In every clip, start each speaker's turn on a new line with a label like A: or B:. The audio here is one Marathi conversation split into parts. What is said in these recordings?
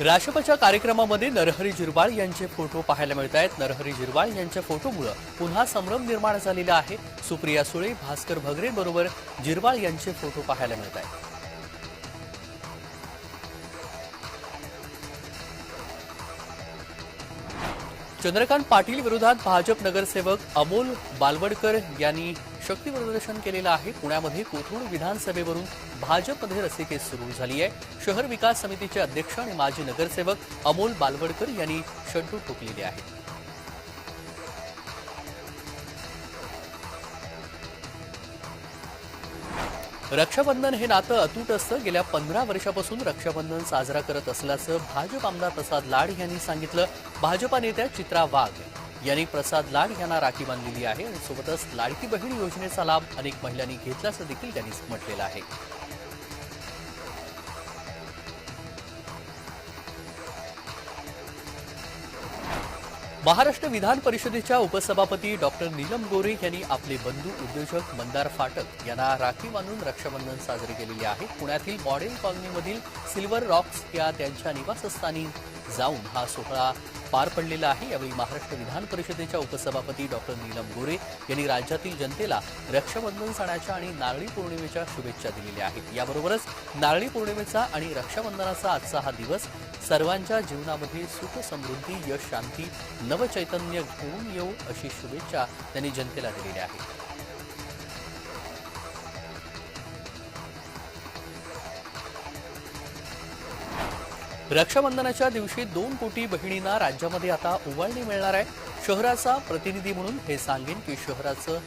A: राष्ट्रपतीच्या कार्यक्रमामध्ये नरहरी जिरवाळ यांचे फोटो पाहायला मिळत आहेत. नरहरी जिरवाळ यांच्या फोटोमुळे पुन्हा संभ्रम निर्माण झालेला आहे. सुप्रिया सुळे भास्कर भगरे बरोबर जिरवाळ यांचे फोटो पाहायला मिळत आहेत. चंद्रकांत पाटील विरोधात भाजप नगरसेवक अमोल बालवडकर यांनी शक्ती प्रदर्शन केलेलं आहे. पुण्यामध्ये कोथरूड विधानसभेवरून भाजपमध्ये रसिकेत सुरू झाली आहे. शहर विकास समितीचे अध्यक्ष आणि माजी नगरसेवक अमोल बालवडकर यांनी शड्डू ठोकलेले आहे रक्षाबंधन हे नातं अतूट असतं. गेल्या पंधरा वर्षापासून रक्षाबंधन साजरा करत असल्याचं भाजप आमदार प्रसाद लाड यांनी सांगितलं. भाजपा नेत्या चित्रा वाघ यांनी प्रसाद लाड यांना राखी बांधलेली आहे आणि सोबतच लाडकी बहीण योजनेचा लाभ अनेक महिलांनी घेतल्याचं देखील त्यांनी म्हटलेलं आहे. महाराष्ट्र विधान परिषदेच्या उपसभापती डॉक्टर नीलम गोरे यांनी आपले बंधू उद्योजक मंदार फाटक यांना राखी बांधून रक्षाबंधन साजरे केलेले आहे. पुण्यातील मॉडेल कॉलनीमधील सिल्वर रॉक्स या त्यांच्या निवासस्थानी जाऊन हा सोहळा पार पडलेला आहे. यावेळी महाराष्ट्र विधान परिषदेच्या उपसभापती डॉक्टर नीलम गोरे यांनी राज्यातील जनतेला रक्षाबंधन सणाच्या आणि नारळी पौर्णिमेच्या शुभेच्छा दिलेल्या आहेत. याबरोबरच नारळी पौर्णिमेचा आणि रक्षाबंधनाचा आजचा हा दिवस सर्वांच्या जीवनामध्ये सुख समृद्धी यश शांती नवचैतन्य घेऊन येऊ अशी शुभेच्छा त्यांनी जनतेला दिलेल्या आहेत. रक्षाबंधनाच्या दिवशी दोन कोटी बहिणींना राज्यामध्ये आता उभारणी मिळणार आहे. शहराचा प्रतिनिधी म्हणून हे सांगेन की शहराचं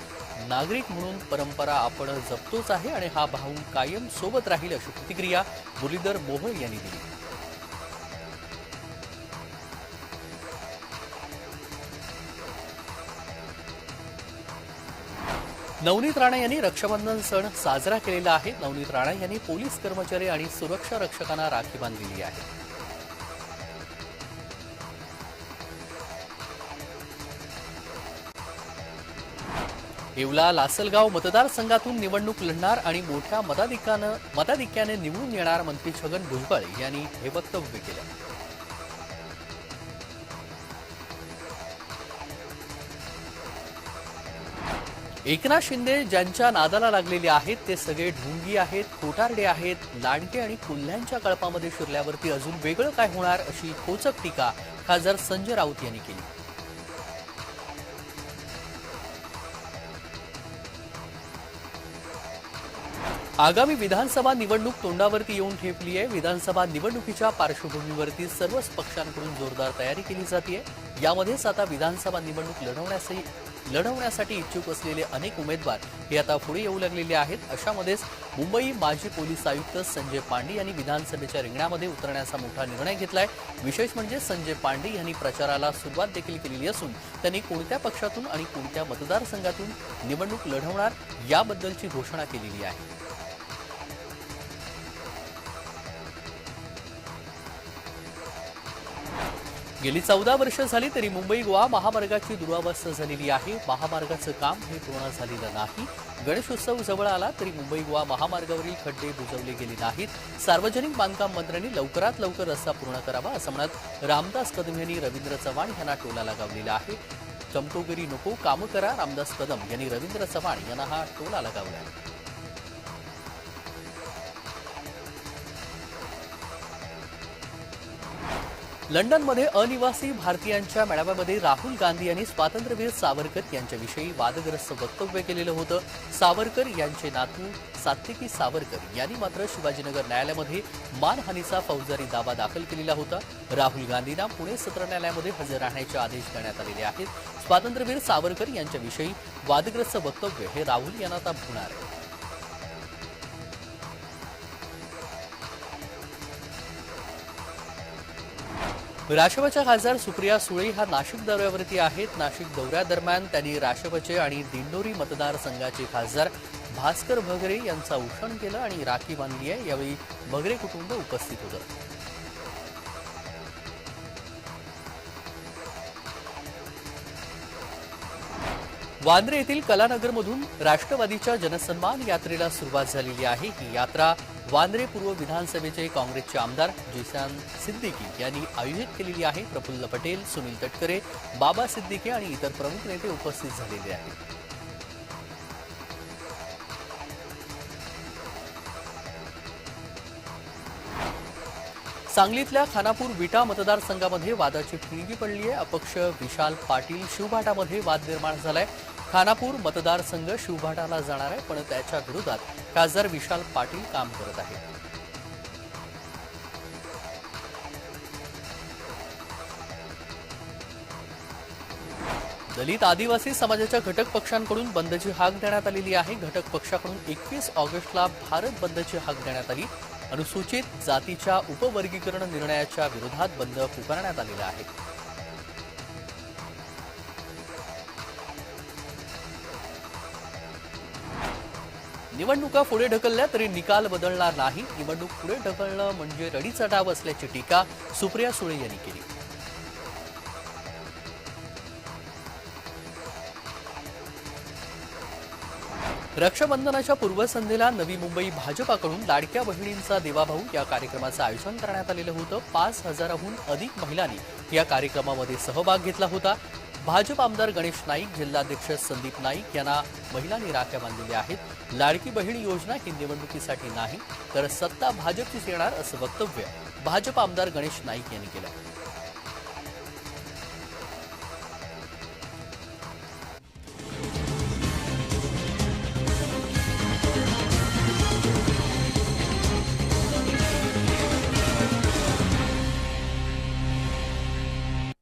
A: नागरिक म्हणून परंपरा आपण जपतोच आहे आणि हा भाऊ कायम सोबत राहील अशी प्रतिक्रिया मुरलीधर मोहोळ यांनी दिली. नवनीत राणा यांनी रक्षाबंधन सण साजरा केलेला आहे. नवनीत राणा यांनी पोलीस कर्मचारी आणि सुरक्षा रक्षकांना राखी बांधलेली आहे. येवला लासलगाव मतदारसंघातून निवडणूक लढणार आणि मोठ्या मताधिक्यानं मताधिक्याने निवडून येणार मंत्री छगन भुजबळ यांनी हे वक्तव्य केलं. एकनाथ शिंदे ज्यांच्या नादाला लागलेले आहेत ते सगळे ढोंगी आहेत खोटारडे आहेत लांडगे आणि कुल्ह्यांच्या कळपामध्ये शिरल्यावरती अजून वेगळं काय होणार अशी खोचक टीका खासदार संजय राऊत यांनी केली. आगामी विधानसभा निवडणूक तोंडावरती येऊन ठेपली आहे. विधानसभा निवडणुकीच्या पार्श्वभूमीवरती सर्वच पक्षांकडून जोरदार तयारी केली जाते यामध्येच आता विधानसभा निवडणूक लढवण्यासही लढवण्यासाठी इच्छुक असलेले अनेक उमेदवार हे आता पुढे येऊ लागलेले आहेत. अशामध्येच मुंबई माजी पोलीस आयुक्त संजय पांडे यांनी विधानसभेच्या रिंगणामध्ये उतरण्याचा मोठा निर्णय घेतलाय. विशेष म्हणजे संजय पांडे यांनी प्रचाराला सुरुवात देखील केलेली असून त्यांनी कोणत्या पक्षातून आणि कोणत्या मतदारसंघातून निवडणूक लढवणार याबद्दलची घोषणा केलेली आहे. गेली चौदा वर्ष झाली तरी मुंबई गोवा महामार्गाची दुरावस्था झालेली आहे. महामार्गाचं काम हे पूर्ण झालेलं नाही. गणेशोत्सव जवळ आला तरी मुंबई गोवा महामार्गावरील खड्डे बुजवले गेले नाहीत. सार्वजनिक बांधकाम मंत्र्यांनी लवकरात लवकर रस्ता पूर्ण करावा असं म्हणत रामदास कदम यांनी रवींद्र चव्हाण यांना टोला लगावलेला आहे. चमकोगिरी नको कामं करा रामदास कदम यांनी रवींद्र चव्हाण यांना हा टोला लगावला. लंडनमध्ये अनिवासी भारतीयांच्या मेळाव्यामध्ये राहुल गांधी यांनी स्वातंत्र्यवीर सावरकर यांच्याविषयी वादग्रस्त वक्तव्य केलेलं होतं. सावरकर यांचे नातू सात्विकी सावरकर यांनी मात्र शिवाजीनगर न्यायालयामध्ये मानहानीचा फौजदारी दावा दाखल केलेला होता. राहुल गांधींना पुणे सत्र न्यायालयामध्ये हजर राहण्याचे आदेश देण्यात आलेले आहेत. स्वातंत्र्यवीर सावरकर यांच्याविषयी वादग्रस्त वक्तव्य हे राहुल यांना आता होणार आहे. राष्ट्रवाच्या खासदार सुप्रिया सुळे ह्या नाशिक दौऱ्यावरती आहेत. नाशिक दौऱ्यादरम्यान त्यांनी राष्ट्रवाचे आणि दिंडोरी मतदारसंघाचे खासदार भास्कर भगरे यांचा उषण केलं आणि राखी बांधली आहे. यावेळी भगरे कुटुंब उपस्थित होतं. वांद्रे येथील कलानगरमधून राष्ट्रवादीच्या जनसन्मान यात्रेला सुरुवात झालेली आहे. ही यात्रा वांद्रे पूर्व विधानसभेचे काँग्रेसचे आमदार जिसान सिद्दीकी यांनी आयोजित केलेली आहे प्रफुल्ल पटेल सुनील तटकरे बाबा सिद्दीकी आणि इतर प्रमुख नेते उपस्थित झालेले आहेत. सांगलीतल्या खानापूर विटा मतदारसंघामध्ये वादाची ठिणगी पडली आहे अपक्ष विशाल पाटील शिवभाटामध्ये वाद निर्माण झालाय. खानापूर मतदारसंघ शिवभाटाला जाणार आहे पण त्याच्या विरोधात खासदार विशाल पाटील काम करत आहेत. दलित आदिवासी समाजाच्या घटक पक्षांकडून बंदची हाक देण्यात आलेली आहे. घटक पक्षाकडून एकवीस ऑगस्टला भारत बंदची हाक देण्यात आली. अनुसूचित जातीच्या उपवर्गीकरण निर्णयाच्या विरोधात बंद पुकारण्यात आलेला आहे. निवडणुका पुढे ढकलल्या तरी निकाल बदलणार नाही. निवडणूक पुढे ढकलणं म्हणजे रडीचा डाव असल्याची टीका सुप्रिया सुळे यांनी केली. रक्षाबंधनाच्या पूर्वसंध्येला नवी मुंबई भाजपाकडून लाडक्या बहिणींचा देवाभाऊ या कार्यक्रमाचं आयोजन करण्यात आलेलं होतं. पाच हजाराहून अधिक महिलांनी या कार्यक्रमामध्ये सहभाग घेतला होता. भाजप आमदार गणेश नाईक जिल्हाध्यक्ष संदीप नाईक यांना महिलांनी राख्या बांधलेल्या आहेत. लाडकी बहीण योजना ही निवडणुकीसाठी नाही तर सत्ता भाजपचीच येणार असं वक्तव्य भाजप आमदार गणेश नाईक यांनी केलं